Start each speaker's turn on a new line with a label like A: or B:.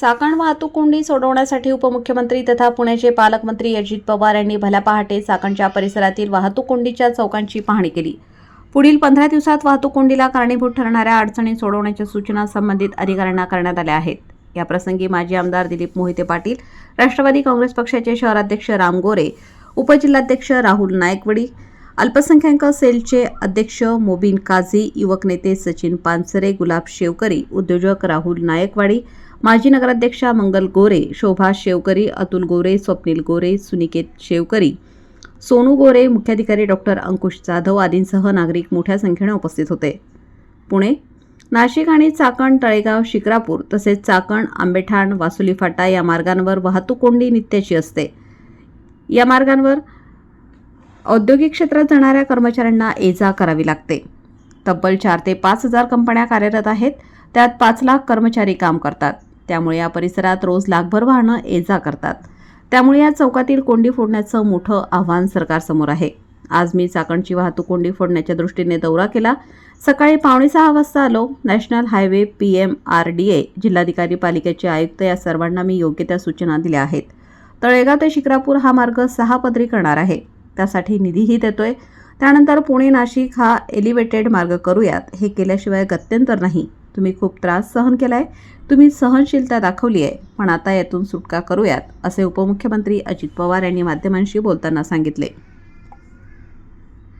A: चाकण वाहतूक कोंडी सोडवण्यासाठी उपमुख्यमंत्री तथा पुण्याचे पालकमंत्री अजित पवार यांनी भल्या पहाटे चाकणच्या परिसरातील वाहतूक कोंडीच्या चौकांची पाहणी केली. पुढील पंधरा दिवसात वाहतूक कोंडीला कारणीभूत ठरणाऱ्या अडचणी सोडवण्याच्या सूचना संबंधित अधिकाऱ्यांना करण्यात आल्या आहेत. याप्रसंगी माजी आमदार दिलीप मोहिते पाटील राष्ट्रवादी काँग्रेस पक्षाचे शहराध्यक्ष राम गोरे उपजिल्हाध्यक्ष राहुल नायकवडी अल्पसंख्याक सेलचे अध्यक्ष मोबीन काझी युवक नेते सचिन पानसरे गुलाब शेवकरी उद्योजक राहुल नायकवाडी माजी नगराध्यक्षा मंगल गोरे शोभा शेवकरी अतुल गोरे स्वप्नील गोरे सुनिकेत शेवकरी सोनू गोरे मुख्याधिकारी डॉक्टर अंकुश जाधव आदींसह नागरिक मोठ्या संख्येने उपस्थित होते. पुणे नाशिक आणि चाकण तळेगाव शिक्रापूर तसेच चाकण आंबेठाण वासुली फाटा या मार्गांवर वाहतूक कोंडी नित्याची असते. या मार्गांवर औद्योगिक क्षेत्रात जाणाऱ्या कर्मचाऱ्यांना ये जा करावी लागते. तब्बल चार ते पाच हजार कंपन्या कार्यरत आहेत. त्यात पाच लाख कर्मचारी काम करतात. त्यामुळे या परिसरात रोज लाखभर वाहनं ये जा करतात. त्यामुळे या चौकातील कोंडी फोडण्याचं मोठं आव्हान सरकारसमोर आहे. आज मी चाकणची वाहतूक कोंडी फोडण्याच्या दृष्टीने दौरा केला. सकाळी पावणे सहा वाजता आलो. National highway P M R D A जिल्हाधिकारी पालिकेचे आयुक्त या सर्वांना मी योग्य त्या सूचना दिल्या आहेत. तळेगाव ते शिक्रापूर हा मार्ग सहा पदरी करणार आहे. त्यासाठी निधीही देतोय. त्यानंतर पुणे नाशिक हा एलिव्हेटेड मार्ग करूयात. हे केल्याशिवाय गत्यंतर नाही. तुम्ही खूप त्रास सहन केला आहे तुम्ही सहनशीलता दाखवली आहे पण आता यातून सुटका करूयात असे उपमुख्यमंत्री अजित पवार यांनी माध्यमांशी बोलताना सांगितले.